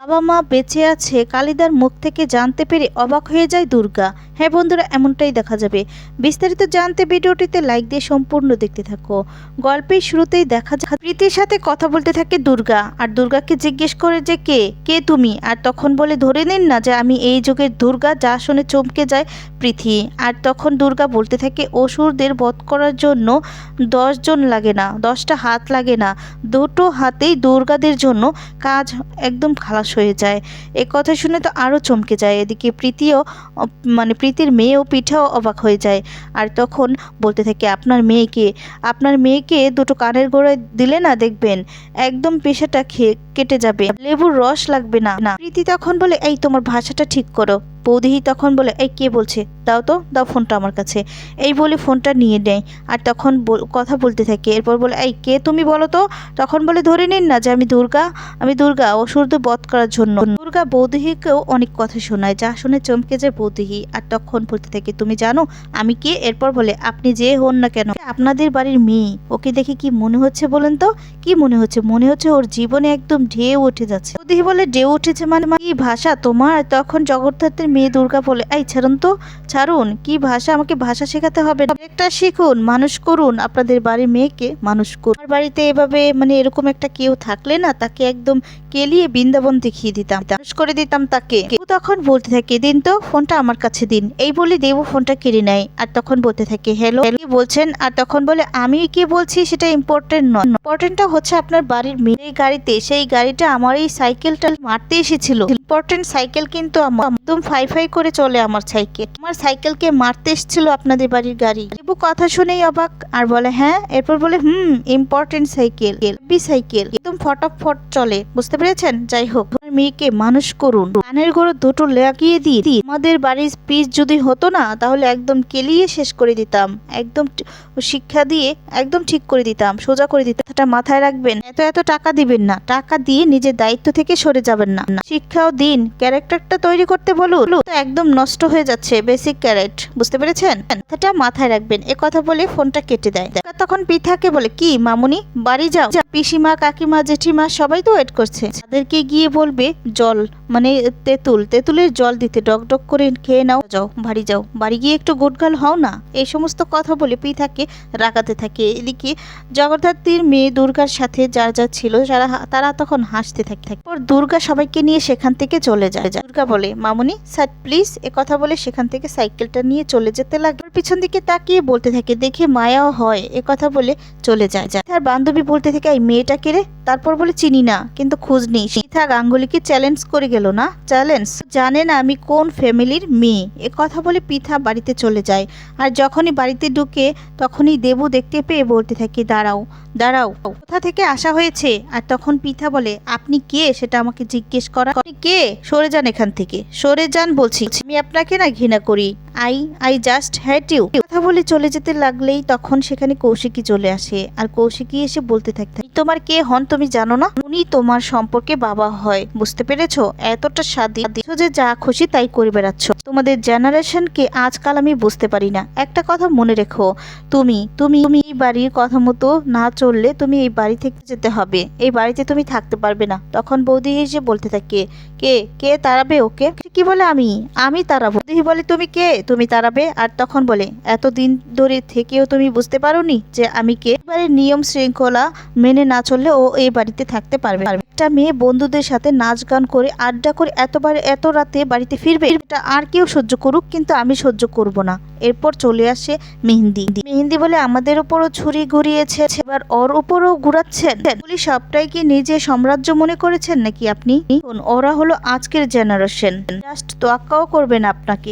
বাবা মা বেঁচে আছে, কালিদার মুখ থেকে জানতে পেরে অবাক হয়ে যায় দুর্গা। হ্যাঁ বন্ধুরা, এমনটাই দেখা যাবে। বিস্তারিত জানতে ভিডিওটিতে লাইক দিয়ে সম্পূর্ণ দেখতে থাকো। গল্পের শুরুতেই দেখা যায় প্রীতির সাথে কথা বলতে থাকে দুর্গা। আর দুর্গাকে জিজ্ঞেস করে যে কে? কে তুমি? আর তখন বলে, ধরে নিন না যে আমি এই যুগের দুর্গা যা শুনে চমকে যায় পৃথি আর তখন দুর্গা বলতে থাকে, অসুরদের বধ করার জন্য দশজন লাগে না, দশটা হাত লাগে না। দুটো হাতেই দুর্গাদের জন্য কাজ একদম খালাস হয়ে যায়। এ কথা শুনে তো আরও চমকে যায়। এদিকে প্রীতিও মানে প্রীতির মেয়েও পিঠাও অবাক হয়ে যায়। আর তখন বলতে থাকে, আপনার মেয়েকে আপনার মেয়েকে দুটো কানের গোড়ায় দিলে না দেখবেন, একদম পেশাটা খেয়ে কেটে যাবে। লেবুর রস লাগবে না। প্রীতি তখন বলে, এই তোমার ভাষাটা ঠিক করো। বৌদিহি তখন বলে, এই কে বলছে? দাও তো, দাও ফোনটা আমার কাছে। এই বলে ফোনটা নিয়ে নেয় আর তখন কথা বলতে থাকে। এরপর বলে, এই কে তুমি বলো তো? তখন বলে, ধরে নিন না যে আমি দুর্গা। আমি দুর্গা অসুরদের বধ করার জন্য। দুর্গা বৌদিহিকেও অনেক কথা শোনায়, যা শুনে চমকে যায় বৌদিহি। আর তখন বলতে থাকে, তুমি জানো আমি কে? এরপর বলে, আপনি যে হন না কেন? আপনাদের বাড়ির মেয়ে। ওকে দেখে কি মনে হচ্ছে বলেন তো? কি মনে হচ্ছে? মনে হচ্ছে ওর জীবনে একদম ঢেউ উঠে যাচ্ছে। বৌদিহি বলে, ঢেউ উঠেছে মানে মানে কি ভাষা তোমার? তখন জগদ্ধাত্রের মেয়ে দুর্গা বলে, এই, ছাড়ুন তো, ছাড়ুন, কি ভাষা? আমাকে ভাষা শেখাতে হবে একটা শিখুন, মানুষ করুন, আপনাদের বাড়ির মেয়েকে মানুষ করুন। আমার বাড়িতে এভাবে মানে এরকম একটা কেউ থাকলে না, তাকে একদম কেলিয়ে বৃন্দাবন দেখিয়ে দিতাম। মানুষ করে দিতাম তাকে। তখন বলতে থাকে, দিন তো, ফোনটা আমার কাছে দিন। এই বলে দেবু ফোনটা কেড়ে নেয়, আর তখন বলতে থাকে, হ্যালো, কি বলছেন? আর তখন বলে, আমি কি বলছি? সেটা ইম্পর্টেন্ট নয়। ইম্পর্টেন্টটা হচ্ছে আপনার বাড়ির মেয়ে। গাড়িতে, সেই গাড়িটা আমার এই সাইকেলটা মারতে এসেছিল। ইম্পর্টেন্ট সাইকেল কিন্তু আমার। একদম ফাই ফাই করে চলে আমার সাইকেল। আমার সাইকেলকে মারতে এসেছিল আপনাদের বাড়ির গাড়ি। দেবু কথা শুনেই অবাক আর বলে হ্যাঁ? এরপর বলে, হুম ইম্পর্টেন্ট সাইকেল বি সাইকেল, একদম ফটাফট চলে। বুঝতে পেরেছেন? যাই হোক মেয়েকে মানুষ করুন। কানের গোড়ো দুটো লাগিয়ে দিই। আমাদের বাড়ির পিস যদি হতো না, তাহলে একদম কেলিয়ে শেষ করে দিতাম। একদম শিক্ষা দিয়ে একদম ঠিক করে দিতাম, সোজা করে দিতাম। এটা মাথায় রাখবেন, এত এত টাকা দিবেন না। টাকা দিয়ে নিজের দায়িত্ব থেকে সরে যাবেন না। শিক্ষাও দিন, ক্যারেক্টারটা তৈরি করতে বলুন। তো একদম নষ্ট হয়ে যাচ্ছে বেসিক ক্যারেট বুঝতে পেরেছেন? সেটা মাথায় রাখবেন, এ কথা বলে ফোনটা কেটে দেয়। তখন পিথাকে বলে, কি মামুনি, বাড়ি যাও? পিসিমা, কাকিমা, জেঠিমা সবাই তো ওয়েট করছে। তাদেরকে গিয়ে বলবে, জল মানে তেঁতুল, তেঁতুলের জল দিতে ডক ডক করে খেয়ে নাও, যাও, বাড়ি যাও। বাড়ি গিয়ে একটু গোটগাল হও না। এই সমস্ত কথা বলে পিঠাকে রাগাতে থাকে। এদিকে জগদ্ধাত্রীর মেয়ে দুর্গার সাথে যার যা ছিল, যারা তারা তখন হাসতে থাকে থাকে। দুর্গা সবাইকে নিয়ে সেখান থেকে চলে যায়। দুর্গা বলে, মামুনি, স্যার, প্লিজ এ কথা বলে সেখান থেকে সাইকেলটা নিয়ে চলে যেতে লাগে পিছন দিকে তাকিয়ে বলতে থাকে, দেখে মায়াও হয়। এ কথা বলে চলে যায়। যায়। তার বান্ধবী বলতে থাকে, এই মেয়েটাকে রে? তারপর বলে, চিনি না, কিন্তু খোঁজ নেই সীতা গাঙ্গুলিকে চ্যালেঞ্জ করে না? চ্যালেঞ্জ। জানে না আমি কোন ফ্যামিলির মেয়ে। এ কথা বলে পিথা বাড়িতে চলে যায়। আর যখনই বাড়িতে ঢুকে, তখনই দেবু দেখতে পেয়ে বলতে থাকে, দাঁড়াও দাঁড়াও। কোথা থেকে আসা হয়েছে? আর তখন পিথা বলে, আপনি কে? সেটা আমাকে জিজ্ঞেস করা কে? সরে যান এখান থেকে। সরে যান বলছি। আমি আপনাকে না ঘৃণা করি। I I just hate you. কথা বলে চলে যেতে লাগলেই তখন সেখানে কৌশিকী চলে আসে আর কৌশিকী এসে বলতে থাকে তোমার কে হন তুমি জানো না? উনি তোমার সম্পর্কে বাবা হয়। বুঝতে পেরেছ? এতটা স্বাদী যে যা খুশি তাই করে বেড়াচ্ছ। তোমাদের জেনারেশনকে আজকাল আমি বুঝতে পারি না। একটা কথা মনে রেখো। তুমি তুমি তুমি এই বাড়ির কথা মতো না চললে তুমি এই বাড়ি থেকে যেতে হবে। এই বাড়িতে তুমি থাকতে পারবে না। তখন বৌদি এসে বলতে থাকে, কে? কে তাড়াবে ওকে? কি বলে? আমি আমি তাড়াবো। বৌদি বলে, তুমি কে? তুমি তাড়াবে? আর তখন বলে, এতদিন ধরে থেকেও তুমি বুঝতে পারোনি যে আমি কে? এবারে নিয়ম শৃঙ্খলা মেনে না চললে ও এই বাড়িতে থাকতে পারবে একটা মেয়ে বন্ধুদের সাথে নাচ গান করে, আড্ডা করে, এতবার এত রাতে বাড়িতে ফিরবে, এটা আর কেউ সহ্য করুক, কিন্তু আমি সহ্য করব না। এরপর চলে আসে মেহেন্দি। মেহেন্দি বলে আমাদের উপরও ছুরি ঘুরিয়েছে। এবার ওর উপরও ঘুরাচ্ছেন। বলি, সবটাই কি নিজে সাম্রাজ্য মনে করেছেন নাকি আপনি? ওরা হলো আজকের জেনারেশন জাস্ট তোয়াক্কাও করবে না আপনাকে।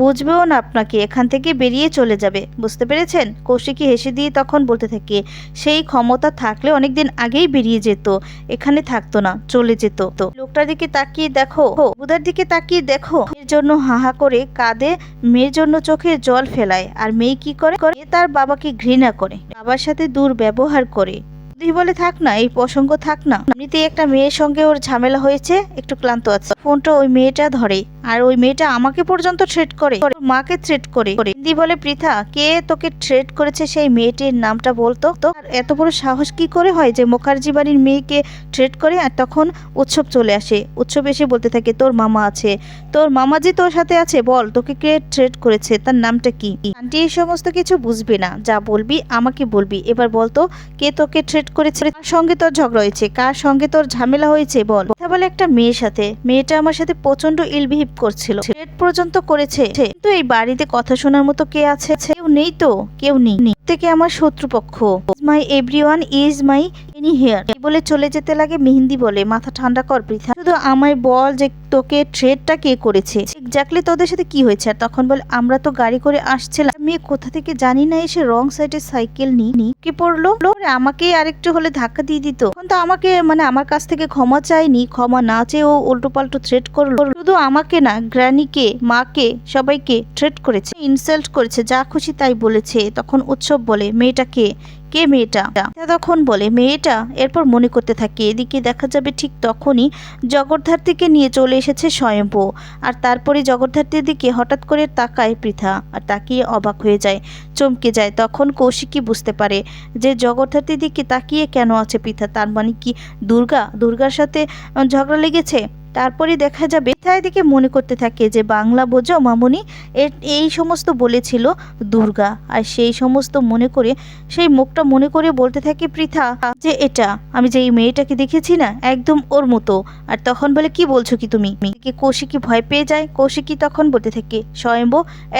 বুঝবেও না আপনাকে, এখান থেকে বেরিয়ে চলে যাবে। বুঝতে পেরেছেন? কৌশিকী হেসে দিয়ে তখন বলতে থাকে, সেই ক্ষমতা থাকলে অনেকদিন আগেই বেরিয়ে যেত। এখানে থাকতো না, চলে যেত। তো লোকটার দিকে তাকিয়ে দেখো বুধার দিকে তাকিয়ে দেখো। এর জন্য হাহা করে কাঁদে, মেয়ের জন্য চোখে জল ফেলায়। আর মেয়ে কি করে? তার বাবাকে ঘৃণা করে। বাবার সাথে দুর্ব্যবহার করে। তুই বলে থাক না, এই প্রসঙ্গ থাক না। এমনিতে একটা মেয়ের সঙ্গে ওর ঝামেলা হয়েছে, একটু ক্লান্ত আছে। ফোনটা ওই মেয়েটা ধরে, আর ওই মেয়েটা আমাকে পর্যন্ত থ্রেট করে। মাকে থ্রেট করে। হিন্দি বলে, পৃথা, কে তোকে থ্রেট করেছে সেই মেয়েটির নামটা বলতো তো? এত বড় সাহস কি করে হয় যে মুখার্জি বাড়ির মেয়েকে থ্রেট করে, আর তখন উৎসব চলে আসে। উৎসব এসে বলতে থাকে, তোর মামা আছে। তোর মামা যে তোর সাথে আছে, বল, তোকে কে থ্রেট করেছে? তার নামটা কি? আন্টি এই সমস্ত কিছু বুঝবে না। যা বলবি, আমাকে বলবি। এবার বলতো কে তোকে থ্রেট করেছে কার সঙ্গে তোর ঝগড়া হয়েছে? কার সঙ্গে তোর ঝামেলা হয়েছে? বল। কথা বলে একটা মেয়ের সাথে। মেয়েটা আমার সাথে প্রচণ্ড ইল বিহেভ করছিল থ্রেট পর্যন্ত করেছে। কিন্তু এই বাড়িতে কথা শোনার মতো কে আছে? কেউ নেই তো? কেউ নেই। থেকে আমার শত্রুপক্ষ। My everyone is my any here. বলে চলে যেতে লাগে মেহেন্দি বলে। মাথা ঠান্ডা কর পৃথা। শুধু আমায় বল যে তোকে ট্রেডটা কে করেছে। এক্স্যাক্টলি তোদের সাথে কি হয়েছে? আর তখন বলে, আমরা তো গাড়ি করে আসছিলাম। মেয়ে কোথা থেকে জানি না, এসে রং সাইডে সাইকেল নিয়ে কি পড়ল? আমাকে আরেকটু হলে ধাক্কা দিয়ে দিত। তখন তো আমাকে মানে আমার কাছ থেকে ক্ষমা চাইনি ক্ষমা না চেয়ে ও উল্টো পাল্টো থ্রেট করল। শুধু আমাকে না গ্র্যানিকে মাকে সবাইকে থ্রেট করেছে, ইনসাল্ট করেছে, যা খুশি তাই বলেছে। তখন উৎসব বলে, মেয়েটা কে মেয়েটা? তখন বলে, মেয়েটা? এরপর মনে করতে থাকে, এদিকে দেখা যাবে ঠিক তখনই জগদ্ধাত্রীকে নিয়ে চলে এসেছে স্বয়ম্ভু। আর তারপরে জগদ্ধাত্রীর দিকে হঠাৎ করে তাকায় পৃথা আর তাকিয়ে অবাক হয়ে যায়, চমকে যায়। তখন কৌশিকই বুঝতে পারে যে জগদ্ধাত্রীর দিকে তাকিয়ে কেন আছে পৃথা। তার মানে কি দুর্গা? দুর্গার সাথে ঝগড়া লেগেছে? তারপরে দেখা যাবে এদিকে মনে করতে থাকে যে বাংলা বোঝো মামনি এই সমস্ত বলেছিল দুর্গা। আর সেই সমস্ত মনে করে, সেই মুখটা মনে করে বলতে থাকে পৃথা যে এটা, আমি যে এই মেয়েটাকে দেখেছি না, একদম ওর মতো। আর তখন বলে, কি বলছো কি তুমি? কৌশিকি ভয় পেয়ে যায়। কৌশিকি তখন বলতে থাকে, স্বয়ম্ভ,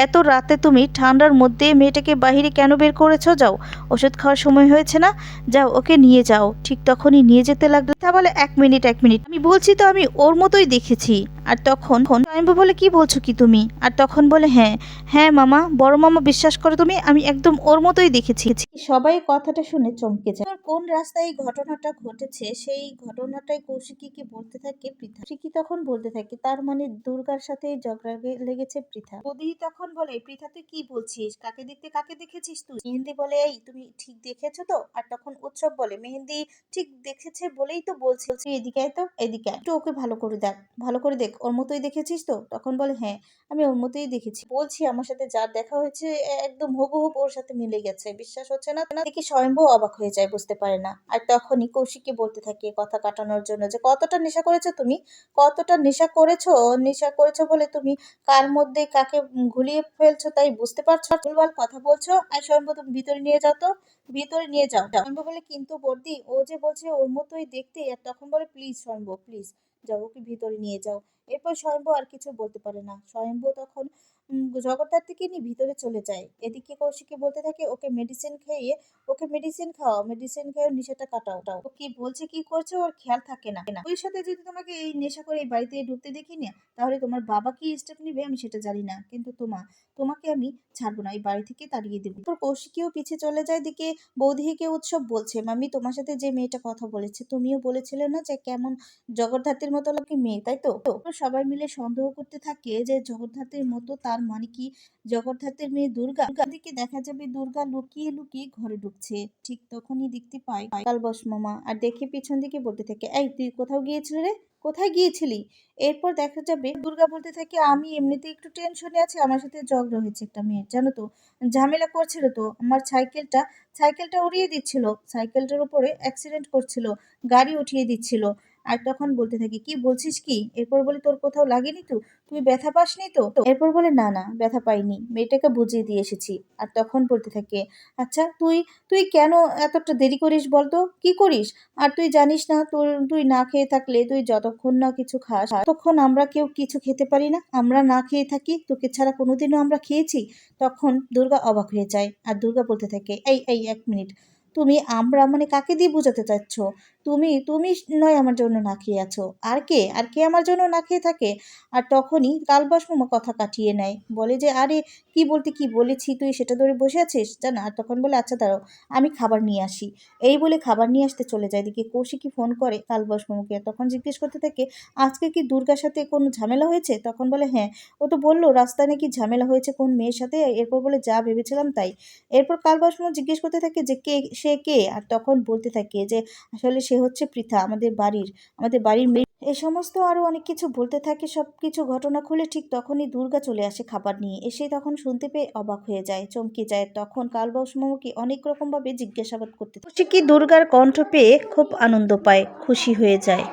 এত রাতে তুমি ঠান্ডার মধ্যে মেয়েটাকে বাহিরে কেন বের করেছ? যাও, ওষুধ খাওয়ার সময় হয়েছে না? যাও, ওকে নিয়ে যাও। ঠিক তখনই নিয়ে যেতে লাগল। তা বলে, এক মিনিট এক মিনিট। আমি বলছি তো আমি ওর মতোই দেখেছি। আর তখন স্বয়ম্ভ বলে, কি বলছো কি তুমি? আর তখন বলে হ্যাঁ হ্যাঁ মামা, বড় মামা বিশ্বাস করো তুমি, আমি একদম ওর মতোই দেখেছি। সবাই কথাটা শুনে চমকে যায়। কোন রাস্তায় এই ঘটনাটা ঘটেছে, সেই ঘটনাটাই কৌশিকীকে বলতে থাকে পৃথা? কৌশিকী তখন বলতে থাকে, তার মানে দুর্গার সাথে ঝগড়া লেগেছে পৃথা। বদি তখন বলে, পৃথা, তুই কি বলছিস? কাকে দেখতে, কাকে দেখেছিস তুই? মেহেন্দি বলে, এই, তুমি ঠিক দেখেছ তো? আর তখন উৎসব বলে, মেহেন্দি ঠিক দেখেছে বলেই তো বলছি। এদিকে তো, এদিকে। একটু ওকে ভালো করে দেখ, ভালো করে দেখ। ওর মতোই দেখেছিস তো? তখন বলে হ্যাঁ আমি ওর মতোই দেখেছি। বলছি, আমার সাথে যার দেখা হয়েছে একদম হুবহুব ওর সাথে মিলে গেছে। বিশ্বাস হচ্ছে না দেখি স্বয়ম্ভু অবাক হয়ে যায়, বুঝতে পারে না। আর তখনই কৌশিককে বলতে থাকে কথা কাটানোর জন্য যে, কতটা নেশা করেছ তুমি? কতটা নেশা করেছ? নেশা করেছ বলে তুমি কার মধ্যে কাকে ঘুলিয়ে ফেলছো তাই বুঝতে পারছ ভুলভাল কথা বলছো, আর স্বয়ম্ভু তুমি ভিতরে নিয়ে যাও তো। ভিতরে নিয়ে যাও। স্বয়ম্ভু বলে, কিন্তু বর্দি, ও যে বলছে ওর মতোই দেখতে। আর তখন বলে, প্লিজ স্বয়ম্ভু, প্লিজ যাও, ওকে ভিতরে নিয়ে যাও। এরপর স্বয়ম্ভু আর কিছু বলতে পারে না। স্বয়ম্ভু তখন জগদ্ধাত্রীকে নিয়ে ভিতরে চলে যায়। এদিকে কৌশিকী বলতে থাকে, ওকে মেডিসিন খাইয়ে, ওকে মেডিসিন খাওয়াও মেডিসিন খাইয়ে নেশাটা কাটাও ও কি বলছে, কি করছে, ওর খেয়াল থাকে না। ওই সাথে যদি তোমাকে এই নেশা করে এই বাড়িতে ঢুকতে দেখি না, তাহলে তোমার বাবা কি স্টেপ নিবে আমি সেটা জানি না। কিন্তু তোমা, তোমাকে আমি ছাড়বো না, এই বাড়ি থেকে তাড়িয়ে দেবো। তোর কৌশিকীও পিছে চলে যায় দিকে বৌদিকে উৎসব বলছে মামি তোমার সাথে যে মেয়েটা কথা বলেছে, তুমিও বলেছিলে না যে কেমন জগদ্ধাত্রীর মতো লোকে মেয়ে, তাই তো? তো সবাই মিলে সন্দেহ করতে থাকে যে জগদ্ধাত্রীর মতো তার মানে কি? জগদ্ধাত্রীর মেয়ে দুর্গা দিকে দেখা যাবে দুর্গা লুকিয়ে লুকিয়ে ঘরে ঢুকছে। ঠিক তখনই দেখতে পায় কালবস মামা। আর দেখে পিছন দিকে বলতে থাকে, এই, তুই কোথাও গিয়েছিলি রে? কোথায় গিয়েছিলি? এরপর দেখা যাবে দুর্গা বলতে থাকে, আমি এমনিতে একটু টেনশনে আছি, আমার সাথে ঝগড়া হয়েছে একটা মেয়ের, জানো তো? ঝামেলা করছিল তো, আমার সাইকেলটা সাইকেলটা উড়িয়ে দিচ্ছিল, সাইকেলটার উপরে অ্যাক্সিডেন্ট করছিল, গাড়ি উঠিয়ে দিচ্ছিল। আর তখন বলতে থাকি, কি বলছিস কি? এরপর বলে, তোর কোথাও লাগেনি তো? তুই ব্যথা পাসনি তো? এরপর বলে, না না, ব্যথা পাইনি। মেয়েটাকে বুঝিয়ে দিয়ে এসেছি। আর তখন বলতে থাকে আচ্ছা তুই তুই কেন এতটা দেরি করিস বলতো? কি করিস? আর তুই জানিস না, তোর, তুই না খেয়ে থাকলে তুই যতক্ষণ না কিছু খাস, ততক্ষণ আমরা কেউ কিছু খেতে পারি না। আমরা না খেয়ে থাকি, তোকে ছাড়া কোনোদিনও আমরা খেয়েছি। তখন দুর্গা অবাক হয়ে যায়। আর দুর্গা বলতে থাকে, এই এই, এক মিনিট। তুমি আমরা মানে কাকে দিয়ে বোঝাতে চাচ্ছ? তুমি তুমি নয় আমার জন্য না খেয়ে আছো। আর কে? আর কে আমার জন্য না খেয়ে থাকে? আর তখনই কালবাস মামা কথা কাটিয়ে নেয়। বলে যে, আরে, কি বলতে কি বলেছি তুই? সেটা ধরে বসে আছিস? জান, আর তখন বলে আচ্ছা দাঁড়াও, আমি খাবার নিয়ে আসি। এই বলে খাবার নিয়ে আসতে চলে যায়। এদিকে কৌশিকী ফোন করে কালবাস মামাকে। তখন জিজ্ঞেস করতে থাকে, আজকে কি দুর্গার সাথে কোনো ঝামেলা হয়েছে? তখন বলে হ্যাঁ। ও তো বলল, রাস্তায় নাকি ঝামেলা হয়েছে কোন মেয়ের সাথে? এরপর বলে, যা ভেবেছিলাম তাই। এরপর কালবাস মামা জিজ্ঞেস করতে থাকে যে, কে, সে কে? আর তখন বলতে থাকে যে, আসলে সে হচ্ছে পৃথা, আমাদের বাড়ির আমাদের বাড়ির মেয়ে। এ সমস্ত আরও অনেক কিছু বলতে থাকে, সব কিছু ঘটনা খুলে ঠিক তখনই দুর্গা চলে আসে খাবার নিয়ে। এসে তখন শুনতে পেয়ে অবাক হয়ে যায়, চমকে যায়। তখন কালবাস মামাকে অনেক রকমভাবে জিজ্ঞাসাবাদ করতে কি দুর্গার কণ্ঠ পেয়ে খুব আনন্দ পায়, খুশি হয়ে যায়।